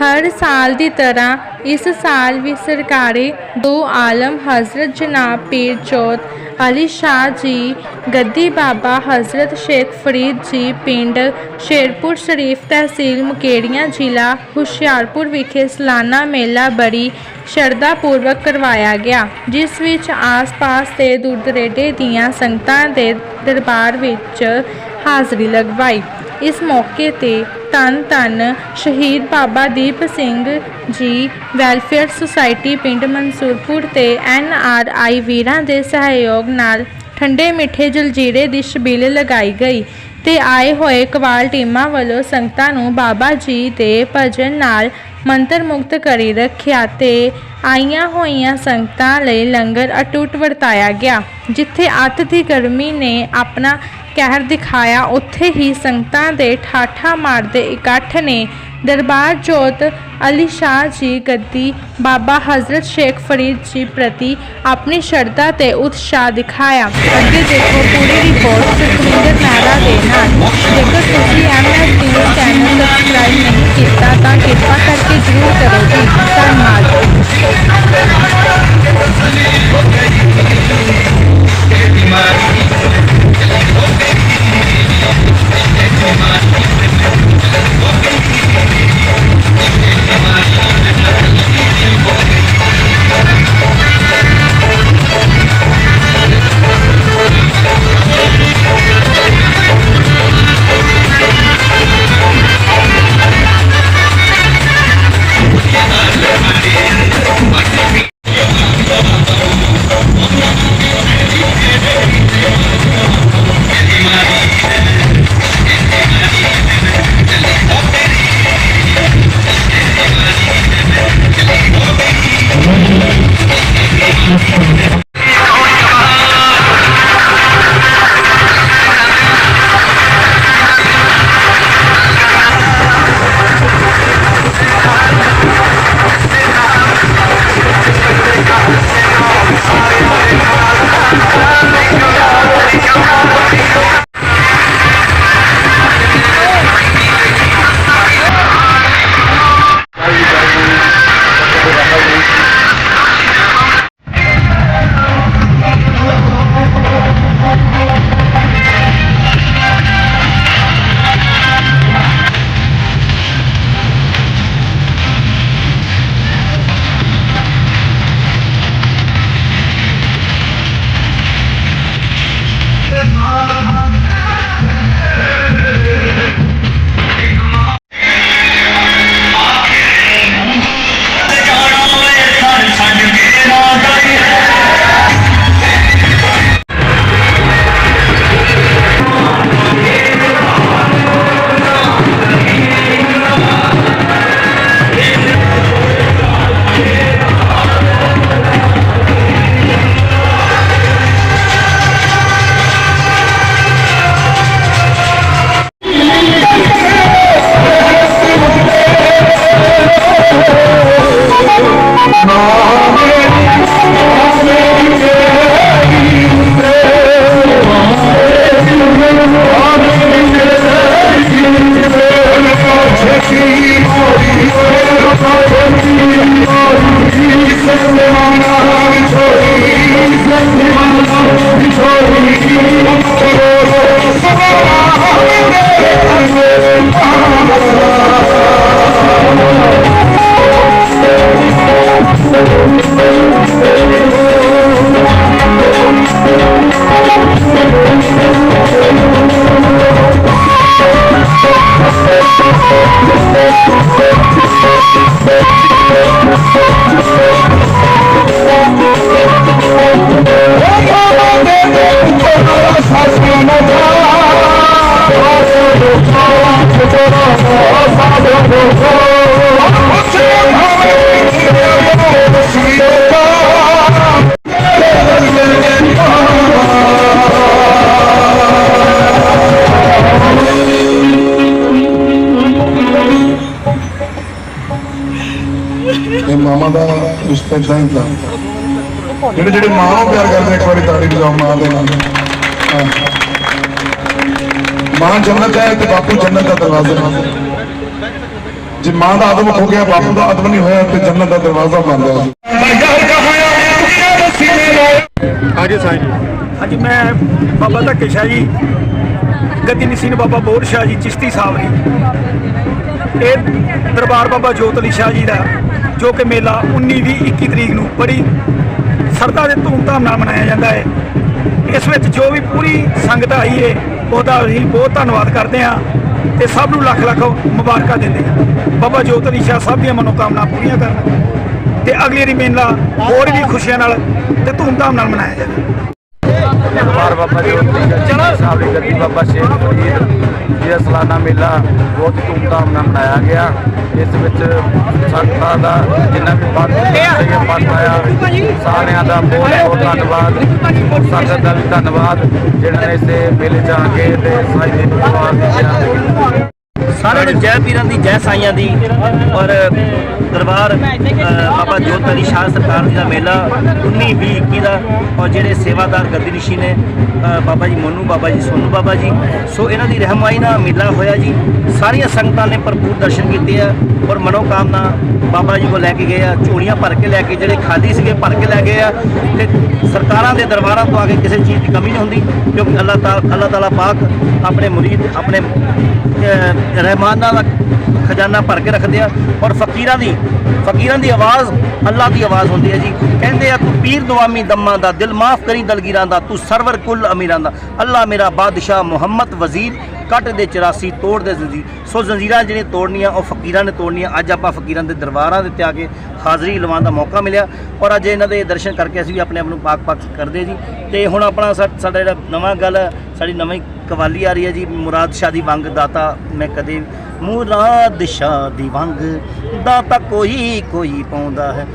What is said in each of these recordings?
ਹਰ ਸਾਲ ਦੀ ਤਰ੍ਹਾਂ ਇਸ ਸਾਲ ਵੀ ਸਰਕਾਰੀ ਦੋ ਆਲਮ ਹਜ਼ਰਤ ਜਨਾਬ ਪੀਰ ਚੌਥ ਅਲੀ ਸ਼ਾਹ ਜੀ, ਗੱਦੀ ਬਾਬਾ ਹਜ਼ਰਤ ਸ਼ੇਖ ਫਰੀਦ ਜੀ ਪਿੰਡ ਸ਼ੇਰਪੁਰ ਸ਼ਰੀਫ ਤਹਿਸੀਲ ਮੁਕੇੜੀਆਂ ਜ਼ਿਲ੍ਹਾ ਹੁਸ਼ਿਆਰਪੁਰ ਵਿਖੇ ਸਲਾਨਾ ਮੇਲਾ ਬੜੀ ਸ਼ਰਧਾ ਪੂਰਵਕ ਕਰਵਾਇਆ ਗਿਆ, ਜਿਸ ਵਿੱਚ ਆਸ-ਪਾਸ ਦੇ ਦੂਰ ਦਰੇਡੇ ਦੀਆਂ ਸੰਗਤਾਂ ਦੇ ਦਰਬਾਰ ਵਿੱਚ ਹਾਜ਼ਰੀ ਲਗਵਾਈ। ਇਸ ਮੌਕੇ ਤੇ ਧੰਨ ਧੰਨ ਸ਼ਹੀਦ ਬਾਬਾ ਦੀਪ ਸਿੰਘ ਜੀ, ਵੈਲਫੇਅਰ ਸੁਸਾਇਟੀ ਪਿੰਡ ਮਨਸੂਰਪੁਰ ਤੇ ਐਨ ਆਰ ਆਈ ਵੀਰਾਂ ਦੇ ਸਹਿਯੋਗ ਨਾਲ ਠੰਡੇ ਮਿੱਠੇ ਜਲਜੀਰੇ ਦੀ ਛਬੀਲ ਲਗਾਈ ਗਈ ਤੇ ਆਏ ਹੋਏ ਕਵਾਲ ਟੀਮਾਂ ਵੱਲੋਂ ਸੰਗਤਾਂ ਨੂੰ ਬਾਬਾ ਜੀ ਦੇ ਭਜਨ ਨਾਲ ਮੰਤਰ ਮੁਕਤ ਕਰੀ ਰੱਖਿਆ ਤੇ ਆਈਆਂ ਹੋਈਆਂ ਸੰਗਤਾਂ ਲਈ ਲੰਗਰ ਅਟੁੱਟ ਵਰਤਾਇਆ ਗਿਆ, ਜਿੱਥੇ ਅੱਤ ਦੀ ਗਰਮੀ ਨੇ ਆਪਣਾ ਕਹਿਰ ਦਿਖਾਇਆ, ਉੱਥੇ ਹੀ ਸੰਗਤਾਂ ਦੇ ਠਾਠਾ ਮਾਰਦੇ ਇਕੱਠ ਨੇ। ਦਰਬਾਰ ਜੋਤ ਅਲੀ ਸ਼ਾਹ ਜੀ ਗੱਦੀ, ਬਾਬਾ ਹਜ਼ਰਤ ਸ਼ੇਖ ਫਰੀਦ ਜੀ ਪ੍ਰਤੀ ਆਪਣੀ ਸ਼ਰਧਾ ਤੇ ਉਤਸ਼ਾਹ ਦਿਖਾਇਆ। ਅੱਗੇ ਦੇਖੋ ਪੂਰੀ ਰਿਪੋਰਟ ਸੁਖਵਿੰਦਰ ਮਹਿਰਾ ਦੇ ਨਾਲ। ਜੇਕਰ ਤੁਸੀਂ ਐਮਐਸ ਨਿਊਜ਼ ਚੈਨਲ ਸਬਸਕ੍ਰਾਈਬ ਨਹੀਂ ਕੀਤਾ ਤਾਂ ਕਿਰਪਾ ਕਰਕੇ ਜ਼ਰੂਰ ਕਰੋ ਜੀ। ਧੰਨਵਾਦ। ਇਦਾਂ ਹੀ ਹੁੰਦਾ। ਜਿਹੜੇ ਜਿਹੜੇ ਮਾਂ ਨੂੰ ਪਿਆਰ ਕਰਦੇ ਇੱਕ ਵਾਰੀ ਤਾੜੀ ਵਜਾਓ ਮਾਂ ਦੇ ਨਾਲ। ਹਾਂ। ਮਾਂ ਜੰਨਤ ਹੈ ਤੇ ਬਾਪੂ ਜੰਨਤ ਦਾ ਦਰਵਾਜ਼ਾ ਜੇ ਮਾਂ ਦਾ ਆਦਮ ਹੋ ਗਿਆ ਬਾਪ ਦਾ ਆਦਮ ਨਹੀਂ ਹੋਇਆ ਤੇ ਜੰਨਤ ਦਾ ਦਰਵਾਜ਼ਾ ਬੰਦ ਹੈ। ਹਾਂਜੀ ਸਾਈਂ ਜੀ। ਹਾਂਜੀ ਮੈਂ ਬਾਬਾ ਧੱਕੇ ਸ਼ਾਹ ਜੀ ਗੱਦੀ ਨਸੀਨ ਬਾਬਾ ਬੋਰ ਸ਼ਾਹ ਜੀ ਚਿਸ਼ਤੀ ਸਾਵਰੀ ਇਹ ਦਰਬਾਰ ਬਾਬਾ ਜੋਤ ਅਲੀ ਸ਼ਾਹ ਜੀ ਦਾ ਜੋ ਕਿ ਮੇਲਾ 19 ਵੀਹ 21 ਤਰੀਕ ਨੂੰ ਬੜੀ ਸਰਦਾ ਦੇ ਧੂਮਧਾਮ ਨਾਲ ਮਨਾਇਆ ਜਾਂਦਾ ਹੈ। ਇਸ ਵਿੱਚ ਜੋ ਵੀ ਪੂਰੀ ਸੰਗਤ ਆਈ ਹੈ, ਉਹਦਾ ਅਸੀਂ ਬਹੁਤ ਧੰਨਵਾਦ ਕਰਦੇ ਹਾਂ ਤੇ ਸਭ ਨੂੰ ਲੱਖ ਲੱਖ ਮੁਬਾਰਕਾਂ ਦਿੰਦੇ ਹਾਂ। ਬਾਬਾ ਜੋਤ ਅਲੀ ਸ਼ਾਹ ਸਭ ਦੀਆਂ ਮਨੋਕਾਮਨਾ ਪੂਰੀਆਂ ਕਰਨ ਤੇ ਅਗਲੀ ਵਾਰੀ ਮੇਲਾ ਹੋਰ ਵੀ ਖੁਸ਼ੀਆਂ ਨਾਲ ਤੇ ਧੂਮਧਾਮ ਨਾਲ ਮਨਾਇਆ ਜਾਵੇ। ਦਰਬਾਰ ਬਾਬਾ ਜੀ ਸਾਹਿਬ ਦੀ ਗੱਦੀ ਬਾਬਾ ਸ਼ੇਖ ਫਰੀਦ ਜੀ ਦਾ ਸਾਲਾਨਾ ਮੇਲਾ ਬਹੁਤ ਹੀ ਧੂਮਧਾਮ ਨਾਲ ਮਨਾਇਆ ਗਿਆ। ਇਸ ਵਿੱਚ ਸੰਗਤਾਂ ਦਾ ਜਿੰਨਾ ਵੀ ਪੰਥ ਸੀਗੇ ਪੰਥ ਆਇਆ ਸਾਰਿਆਂ ਦਾ ਬਹੁਤ ਬਹੁਤ ਧੰਨਵਾਦ। ਸੰਗਤ ਦਾ ਵੀ ਧੰਨਵਾਦ। ਜਿਹਨਾਂ ਨੇ ਇਸੇ ਮੇਲੇ 'ਚ ਆ ਕੇ ਤੇ ਸਾਈ ਦੇ ਪਰਿਵਾਰ ਦਿੱਤਾ ਸਾਰਿਆਂ ਨੂੰ ਜੈ ਪੀਰਾਂ ਦੀ, ਜੈ ਸਾਈਆਂ ਦੀ। ਔਰ ਦਰਬਾਰ ਬਾਬਾ ਜੋਤ ਅਲੀ ਸ਼ਾਹ ਸਰਕਾਰ ਜੀ ਦਾ ਮੇਲਾ 19 20 21 ਦਾ, ਔਰ ਜਿਹੜੇ ਸੇਵਾਦਾਰ ਗੱਦੀ ਨਿਸ਼ੀ ਨੇ ਬਾਬਾ ਜੀ ਮੋਨੂ, ਬਾਬਾ ਜੀ ਸੋਨੂ, ਬਾਬਾ ਜੀ। ਸੋ ਇਹਨਾਂ ਦੀ ਰਹਿਮਾਈ ਨਾਲ ਮੇਲਾ ਹੋਇਆ ਜੀ। ਸਾਰੀਆਂ ਸੰਗਤਾਂ ਨੇ ਭਰਪੂਰ ਦਰਸ਼ਨ ਕੀਤੇ ਆ, ਔਰ ਮਨੋਕਾਮਨਾ ਬਾਬਾ ਜੀ ਕੋ ਲੈ ਕੇ ਗਏ ਆ। ਝੋਲੀਆਂ ਭਰ ਕੇ ਲੈ ਕੇ, ਜਿਹੜੇ ਖਾਲੀ ਸੀਗੇ, ਭਰ ਕੇ ਲੈ ਗਏ ਆ। ਤੇ ਸਰਕਾਰਾਂ ਦੇ ਦਰਬਾਰਾਂ ਤੋਂ ਆ ਕੇ ਕਿਸੇ ਚੀਜ਼ ਦੀ ਕਮੀ ਨਹੀਂ ਹੁੰਦੀ, ਕਿਉਂਕਿ ਅੱਲਾਹ ਤਾਲਾ ਅੱਲਾਹ ਤਾਲਾ ਪਾਕ ਆਪਣੇ ਮੁਰੀਦ, ਆਪਣੇ ਰਹਿਮਾਨਾਂ ਦਾ ਖਜ਼ਾਨਾ ਭਰ ਕੇ ਰੱਖਦੇ ਆ ਔਰ ਫਕੀਰਾਂ ਦੀ ਫਕੀਰਾਂ ਦੀ ਆਵਾਜ਼ ਅੱਲਾ ਦੀ ਆਵਾਜ਼ ਹੁੰਦੀ ਹੈ ਜੀ। ਕਹਿੰਦੇ ਆ ਤੂੰ ਪੀਰ ਦੁਆਮੀ ਦਮਾਂ ਦਾ ਦਿਲ ਮਾਫ ਕਰੀ ਦਲਗੀਰਾਂ ਦਾ ਤੂੰ ਸਰਵਰ ਕੁੱਲ ਅਮੀਰਾਂ ਦਾ। ਅੱਲਾ ਮੇਰਾ ਬਾਦਸ਼ਾਹ ਮੁਹੰਮਦ ਵਜ਼ੀਰ ਕੱਟ ਦੇ 84 ਤੋੜ ਦੇ ਜ਼ੰਜੀਰ ਸੋ ਜ਼ੰਜੀਰਾਂ ਜਿਹੜੀਆਂ ਤੋੜਨੀਆਂ ਉਹ ਫਕੀਰਾਂ ਨੇ ਤੋੜਨੀਆਂ। ਅੱਜ ਆਪਾਂ ਫਕੀਰਾਂ ਦੇ ਦਰਬਾਰਾਂ ਦੇ ਉੱਤੇ ਆ ਕੇ ਹਾਜ਼ਰੀ ਲਵਾਉਣ ਦਾ ਮੌਕਾ ਮਿਲਿਆ ਔਰ ਅੱਜ ਇਹਨਾਂ ਦੇ ਦਰਸ਼ਨ ਕਰਕੇ ਅਸੀਂ ਵੀ ਆਪਣੇ ਆਪ ਨੂੰ ਪਾਕ ਪਾਕ ਕਰਦੇ ਜੀ। ਤੇ ਹੁਣ ਆਪਣਾ ਸਾਡਾ ਜਿਹੜਾ ਨਵਾਂ ਗੱਲ ਹੈ, ਸਾਡੀ ਨਵੀਂ ਕਵਾਲੀ ਆ ਰਹੀ ਹੈ ਜੀ। ਮੁਰਾਦ ਸ਼ਾਹ ਦੀ ਵੰਗ ਦਾਤਾ ਮੈਂ ਕਦੇ ਮੁਰਾਦ ਸ਼ਾਹ ਦੀ ਵੰਗ ਦਾਤਾ ਕੋਈ ਕੋਈ ਪਾਉਂਦਾ ਹੈ।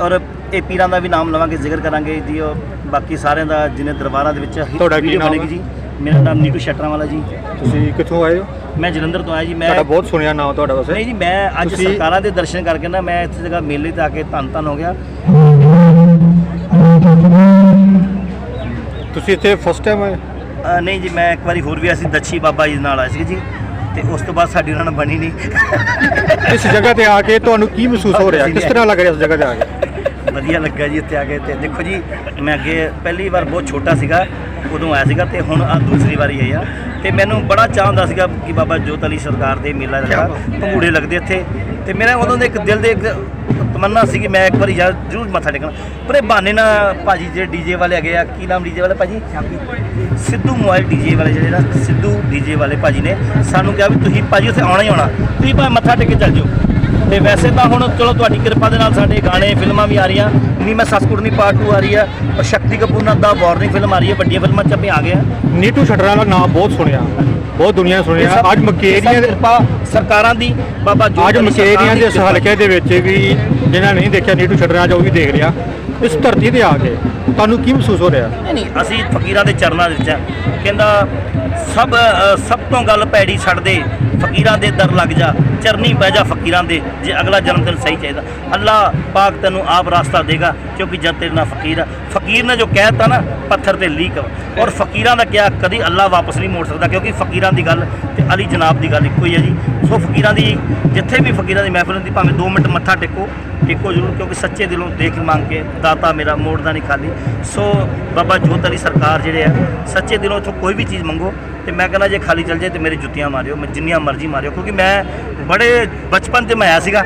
ਔਰ ਇਹ ਪੀਰਾਂ ਦਾ ਵੀ ਨਾਮ ਲਵਾਂਗੇ ਜ਼ਿਕਰ ਕਰਾਂਗੇ ਜੀ। ਔਰ ਬਾਕੀ ਸਾਰਿਆਂ ਦਾ ਜਿਹਨੇ ਦਰਬਾਰਾਂ ਦੇ ਵਿੱਚ ਤੁਹਾਡਾ ਕੀ ਨਾਮ ਬਣੇਗੀ ਜੀ। ਮੇਰਾ ਨਾਮ ਨੀਟੂ ਸ਼ਟਰਾਂ ਵਾਲਾ ਜੀ। ਤੁਸੀਂ ਕਿੱਥੋਂ ਆਏ ਹੋ? ਮੈਂ ਜਲੰਧਰ ਤੋਂ ਆਇਆ ਜੀ। ਮੈਂ ਤੁਹਾਡਾ ਬਹੁਤ ਸੁਣਿਆ ਨਾਮ ਤੁਹਾਡਾ ਵੈਸੇ। ਨਹੀਂ ਜੀ ਮੈਂ ਅੱਜ ਸਰਕਾਰਾਂ ਦੇ ਦਰਸ਼ਨ ਕਰਕੇ ਨਾ ਮੈਂ ਇੱਥੇ ਜਗ੍ਹਾ ਮੇਲੇ ਤੇ ਆ ਕੇ ਧੰਨ ਧੰਨ ਹੋ ਗਿਆ। ਤੁਸੀਂ ਇੱਥੇ ਫਸਟ ਟਾਈਮ ਆਏ? ਅ, ਨਹੀਂ ਜੀ ਮੈਂ ਇੱਕ ਵਾਰੀ ਹੋਰ ਵੀ ਅਸੀਂ ਦੱਛੀ ਬਾਬਾ ਜੀ ਨਾਲ ਆਏ ਸੀ ਜੀ ਤੇ ਉਸ ਤੋਂ ਬਾਅਦ ਸਾਡੀ ਉਹਨਾਂ ਨਾਲ ਬਣੀ ਨਹੀਂ। ਇਸ ਜਗ੍ਹਾ ਤੇ ਆ ਕੇ ਤੁਹਾਨੂੰ ਕੀ ਮਹਿਸੂਸ ਹੋ ਰਿਹਾ? ਕਿਸ ਤਰ੍ਹਾਂ ਲੱਗ ਰਿਹਾ ਇਸ ਜਗ੍ਹਾ ਤੇ ਆ ਕੇ? ਵਧੀਆ ਲੱਗਾ ਜੀ ਇੱਥੇ ਆ ਕੇ ਤੇ ਦੇਖੋ ਜੀ ਮੈਂ ਅੱਗੇ ਪਹਿਲੀ ਵਾਰ ਬਹੁਤ ਛੋਟਾ ਸੀਗਾ ਉਦੋਂ ਆਇਆ ਸੀਗਾ ਤੇ ਹੁਣ ਆ ਦੂਸਰੀ ਵਾਰੀ ਆਈ ਆ ਤੇ ਮੈਨੂੰ ਬੜਾ ਚਾਅ ਹੁੰਦਾ ਸੀਗਾ ਕਿ ਬਾਬਾ ਜੋਤ ਅਲੀ ਸਰਕਾਰ ਦੇ ਮੇਲਾ ਲੱਗਾ ਭੰਗੂੜੇ ਲੱਗਦੇ ਇੱਥੇ। ਤੇ ਮੇਰਾ ਉਦੋਂ ਦੇ ਇੱਕ ਦਿਲ ਦੇ ਇੱਕ ਤਮੰਨਾ ਸੀ ਕਿ ਮੈਂ ਇੱਕ ਵਾਰੀ ਜਾ- ਜ਼ਰੂਰ ਮੱਥਾ ਟੇਕਣਾ। ਪਰ ਇਹ ਬਹਾਨੇ ਨਾਲ ਭਾਜੀ ਜਿਹੜੇ ਡੀਜੇ ਵਾਲੇ ਹੈਗੇ ਆ ਕੀ ਨਾਮ ਡੀਜੇ ਵਾਲੇ ਭਾਜੀ? ਸਿੱਧੂ ਮੋਬਾਈਲ ਡੀਜੇ ਵਾਲੇ ਜਿਹੜੇ ਨਾ ਸਿੱਧੂ ਡੀਜੇ ਵਾਲੇ ਭਾਜੀ ਨੇ ਸਾਨੂੰ ਕਿਹਾ ਵੀ ਤੁਸੀਂ ਭਾਜੀ ਉੱਥੇ ਆਉਣਾ ਹੀ ਆਉਣਾ। ਤੁਸੀਂ ਭਾਵੇਂ ਮੱਥਾ ਟੇਕ ਕੇ ਚੱਲ ਜਾਓ। ਤੇ ਵੈਸੇ ਤਾਂ ਹੁਣ ਚਲੋ ਤੁਹਾਡੀ ਕਿਰਪਾ ਦੇ ਨਾਲ ਸਾਡੇ ਗਾਣੇ ਫਿਲਮਾਂ ਵੀ ਆ ਰਹੀਆਂ। ਨੀ ਮੈਂ ਸਸਕੁਰਨੀ ਪਾਰਟ 2 ਆ ਰਹੀ ਆ ਔਰ ਸ਼ਕਤੀ ਕਪੂਰ ਨਾਲ ਦਾ ਵਾਰਨਿੰਗ ਫਿਲਮ ਆ ਰਹੀ ਹੈ। ਵੱਡੀਆਂ ਫਿਲਮਾਂ ਚ ਆਪਾਂ ਆ ਗਏ ਆ ਨੀਟੂ ਛਟਰਾ ਦਾ ਨਾਮ ਬਹੁਤ ਸੁਣਿਆ ਬਹੁਤ ਦੁਨੀਆ ਨੇ ਸੁਣਿਆ ਅੱਜ ਮਕੇਰੀਆਂ ਦੇ ਕਿਰਪਾ ਸਰਕਾਰਾਂ ਦੀ ਬਾਬਾ ਜੋਤ ਅੱਜ ਮਕੇਰੀਆਂ ਦੀ ਇਸ। ਹਲਕੇ ਦੇ ਵਿੱਚ ਵੀ ਜਿਹਨਾਂ ਨਹੀਂ ਦੇਖਿਆ ਨੀਟੂ ਛਟਰਾ ਜੋ ਵੀ ਦੇਖ ਲਿਆ। ਇਸ ਧਰਤੀ ਤੇ ਆ ਕੇ ਤੁਹਾਨੂੰ ਕੀ ਮਹਿਸੂਸ ਹੋ ਰਿਹਾ? ਨਹੀਂ ਨਹੀਂ ਅਸੀਂ ਫਕੀਰਾਂ ਦੇ ਚਰਨਾਂ ਦੇ ਵਿੱਚ ਆ। ਕਹਿੰਦਾ ਸਭ ਸਭ ਤੋਂ ਗੱਲ ਪੈੜੀ ਛੱਡ ਦੇ। ਫਕੀਰਾਂ ਦੇ ਦਰ ਲੱਗ ਜਾ ਚਰਨੀ ਬਹਿ ਜਾ ਫਕੀਰਾਂ ਦੇ ਜੇ ਅਗਲਾ ਜਨਮ ਤੈਨੂੰ ਸਹੀ ਚਾਹੀਦਾ। ਅੱਲਾ ਪਾਕ ਤੈਨੂੰ ਆਪ ਰਾਸਤਾ ਦੇਗਾ ਕਿਉਂਕਿ ਜਦ ਤੇਰੇ ਨਾਲ ਫਕੀਰ ਆ। ਫਕੀਰ ਨੇ ਜੋ ਕਹਿਤਾ ਨਾ ਪੱਥਰ ਤੇ ਲੀਕ ਔਰ ਫਕੀਰਾਂ ਦਾ ਕਿਹਾ ਕਦੀ ਅੱਲਾ ਵਾਪਸ ਨਹੀਂ ਮੋੜ ਸਕਦਾ ਕਿਉਂਕਿ ਫਕੀਰਾਂ ਦੀ ਗੱਲ ਤੇ ਅਲੀ ਜਨਾਬ ਦੀ ਗੱਲ ਇੱਕੋ ਹੀ ਹੈ ਜੀ। ਸੋ ਫਕੀਰਾਂ ਦੀ ਜਿੱਥੇ ਵੀ ਫਕੀਰਾਂ ਦੀ ਮਹਿਫਿਲ ਹੁੰਦੀ ਭਾਵੇਂ 2 ਮਿੰਟ ਮੱਥਾ ਟੇਕੋ ਟੇਕੋ ਜ਼ਰੂਰ ਕਿਉਂਕਿ ਸੱਚੇ ਦਿਲੋਂ ਦੇਖ ਮੰਗ ਕੇ ਦਾਤਾ ਮੇਰਾ ਮੋੜਦਾ ਨਹੀਂ ਖਾਲੀ। ਸੋ ਬਾਬਾ ਜੋਤ ਅਲੀ ਸਰਕਾਰ ਜਿਹੜੇ ਆ ਸੱਚੇ ਦਿਲੋਂ ਇੱਥੋਂ ਕੋਈ ਵੀ ਚੀਜ਼ ਮੰਗੋ ਤੇ ਮੈਂ ਕਹਿੰਦਾ ਜੇ ਖਾਲੀ ਚੱਲ ਜਾਏ ਤੇ ਮੇਰੇ ਜੁੱਤੀਆਂ ਮਾਰਿਓ ਮੈਂ ਜਿੰਨੀਆਂ ਮਰਜ਼ੀ ਮਾਰਿਓ ਕਿਉਂਕਿ ਮੈਂ ਬੜੇ ਬਚਪਨ ਤੇ ਮੈਂ ਆਇਆ ਸੀਗਾ।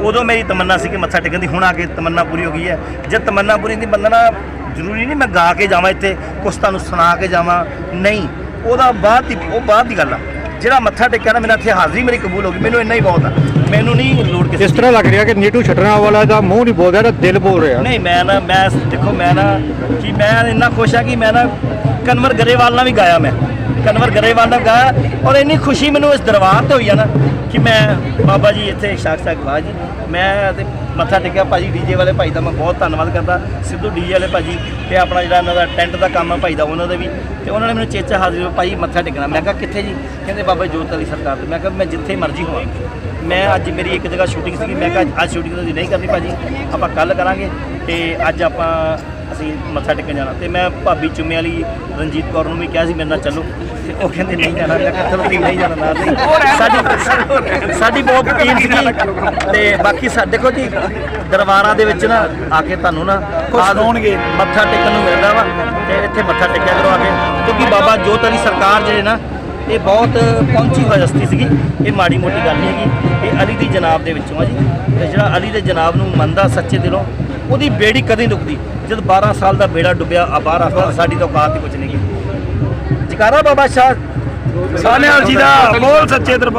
ਉਦੋਂ ਮੇਰੀ ਤਮੰਨਾ ਸੀ ਕਿ ਮੱਥਾ ਟੇਕਣ ਦੀ ਹੁਣ ਆ ਕੇ ਤਮੰਨਾ ਪੂਰੀ ਹੋ ਗਈ ਹੈ। ਜਦ ਤਮੰਨਾ ਪੂਰੀ ਨਹੀਂ ਬੰਦਾ ਨਾ ਜ਼ਰੂਰੀ ਨਹੀਂ ਮੈਂ ਗਾ ਕੇ ਜਾਵਾਂ ਇੱਥੇ ਕੁਛ ਤੁਹਾਨੂੰ ਸੁਣਾ ਕੇ ਜਾਵਾਂ। ਨਹੀਂ ਉਹਦਾ ਬਾਅਦ ਦੀ ਉਹ ਬਾਅਦ ਦੀ ਗੱਲ ਆ। ਜਿਹੜਾ ਮੱਥਾ ਟੇਕਿਆ ਨਾ ਮੇਰਾ ਇੱਥੇ ਹਾਜ਼ਰੀ ਮੇਰੀ ਕਬੂਲ ਹੋ ਗਈ। ਮੈਨੂੰ ਇੰਨਾ ਹੀ ਬਹੁਤ ਆ। ਮੈਨੂੰ ਨਹੀਂ ਲੋੜ ਕਿਸੇ ਇਸ। ਤਰ੍ਹਾਂ ਲੱਗ ਰਿਹਾ ਕਿ ਨੀਟੂ ਛਟਰਾ ਵਾਲਾ ਦਾ ਮੂੰਹ ਨਹੀਂ ਬੋਲ ਰਿਹਾ ਦਿਲ ਬੋਲ ਰਿਹਾ। ਨਹੀਂ ਮੈਂ ਨਾ ਮੈਂ ਦੇਖੋ ਮੈਂ ਨਾ ਕਿ ਮੈਂ ਇੰਨਾ ਖੁਸ਼ ਆ ਕਿ ਮੈਂ ਨਾ ਕਨਵਰ ਗਰੇਵਾਲ ਨਾਲ ਵੀ ਗਾਇਆ ਮੈਂ। ਕਨਵਰ ਗਰੇਵਾਲ ਨਾਲ ਗਾਇਆ ਔਰ ਇੰਨੀ ਖੁਸ਼ੀ ਮੈਨੂੰ ਇਸ ਦਰਬਾਰ ਤੇ ਹੋਈ ਆ ਨਾ ਕਿ ਮੈਂ ਬਾਬਾ ਜੀ ਇੱਥੇ ਸਾਖ ਸਾਹਿਬ ਬਾਜ ਜੀ। ਮੈਂ ਤੇ ਮੱਥਾ ਟੇਕਿਆ ਭਾਜੀ ਡੀਜੇ ਵਾਲੇ ਭਾਈ ਦਾ ਮੈਂ ਬਹੁਤ ਧੰਨਵਾਦ ਕਰਦਾ, ਸਿੱਧੂ ਡੀਜੇ ਵਾਲੇ ਭਾਜੀ ਤੇ ਆਪਣਾ ਜਿਹੜਾ ਇਹਨਾਂ ਦਾ ਟੈਂਟ ਦਾ ਕੰਮ ਆ ਭਾਈ ਦਾ, ਉਹਨਾਂ ਦਾ ਵੀ। ਤੇ ਉਹਨਾਂ ਨੇ ਮੈਨੂੰ ਚੇਚਾ ਹਾਜ਼ਰ ਭਾਈ ਮੱਥਾ ਟੇਕਣਾ। ਮੈਂ ਕਿਹਾ, ਕਿੱਥੇ ਜੀ? ਕਹਿੰਦੇ, ਬਾਬਾ ਜੋਤ ਅਲੀ ਸਰਕਾਰ ਤੇ। ਮੈਂ ਕਿਹਾ, ਮੈਂ ਜਿੱਥੇ ਮਰਜ਼ੀ ਹੋਵਾਂ। ਮੈਂ ਅੱਜ ਮੇਰੀ ਇੱਕ ਜਗ੍ਹਾ ਸ਼ੂਟਿੰਗ ਸੀਗੀ। ਮੈਂ ਕਿਹਾ, ਅੱਜ ਸ਼ੂਟਿੰਗ ਤਾਂ ਨਹੀਂ ਕਰਨੀ ਭਾਜੀ। ਆਪਾਂ ਕੱਲ ਕਰਾਂਗੇ ਤੇ ਅੱਜ ਆਪਾਂ ਅਸੀਂ ਮੱਥਾ ਟੇਕਣ ਜਾਣਾ। ਤੇ ਮੈਂ ਭਾਬੀ ਚੁੰਮੇ ਵਾਲੀ ਰਣਜੀਤ ਕੌਰ ਨੂੰ ਵੀ ਕਿਹਾ ਸੀ, ਮੇਰੇ ਨਾਲ ਚੱਲੋ। ਉਹ ਕਹਿੰਦੇ ਨਹੀਂ ਜਾਣਾ ਮੈਂ ਕਿਹਾ ਚਲੋ ਤੁਸੀਂ ਨਹੀਂ ਜਾਣਾ ਨਾਲ ਨਹੀਂ ਸਾਡੀ ਸਾਡੀ ਬਹੁਤ ਟੀਮ ਸੀਗੀ ਤੇ ਬਾਕੀ ਸਾ ਦੇਖੋ ਜੀ ਦਰਬਾਰਾਂ ਦੇ ਵਿੱਚ ਨਾ ਆ ਕੇ ਤੁਹਾਨੂੰ ਨਾ ਖੁਸ਼ ਆਦ- ਹੋਣਗੇ। ਮੱਥਾ ਟੇਕਣ ਨੂੰ ਮਿਲਦਾ ਵਾ ਤੇ ਇੱਥੇ ਮੱਥਾ ਟੇਕਿਆ ਕਰੋ ਆ ਕੇ। ਕਿਉਂਕਿ ਬਾਬਾ ਜੋਤ ਅਲੀ ਸਰਕਾਰ ਜਿਹੜੇ ਨਾ ਇਹ ਬਹੁਤ ਪਹੁੰਚੀ ਹੋਈ ਹਸਤੀ ਸੀਗੀ। ਇਹ ਮਾੜੀ ਮੋਟੀ ਗੱਲ ਨਹੀਂ ਹੈਗੀ। ਇਹ ਅਲੀ ਦੀ ਜਨਾਬ ਦੇ ਵਿੱਚੋਂ ਆ ਜੀ। ਤੇ ਜਿਹੜਾ ਅਲੀ ਦੇ ਜਨਾਬ ਨੂੰ ਮੰਨਦਾ ਸੱਚੇ ਦਿਲੋਂ ਉਹਦੀ ਬੇੜੀ ਕਦੇ ਨਹੀਂ ਰੁਕਦੀ ਜਦ 12 ਸਾਲ ਦਾ ਬੇੜਾ ਡੁੱਬਿਆ ਆ 12 ਸਾਲ ਸਾਡੀ ਤਾਂ ਔਕਾਤ ਹੀ ਕੁਝ ਨਹੀਂ ਗੀ ਜਕਾਰਾ ਬਾਬਾ ਸ਼ਾਹ ਸਾਨਿਆਲ ਜੀ ਦਾ ਬੋਲ ਸੱਚੇ ਦਰਬਾਰ